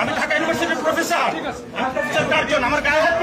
আমি ঢাকা ইউনিভার্সিটির প্রফেসর আমি আমার গায়ে হাত?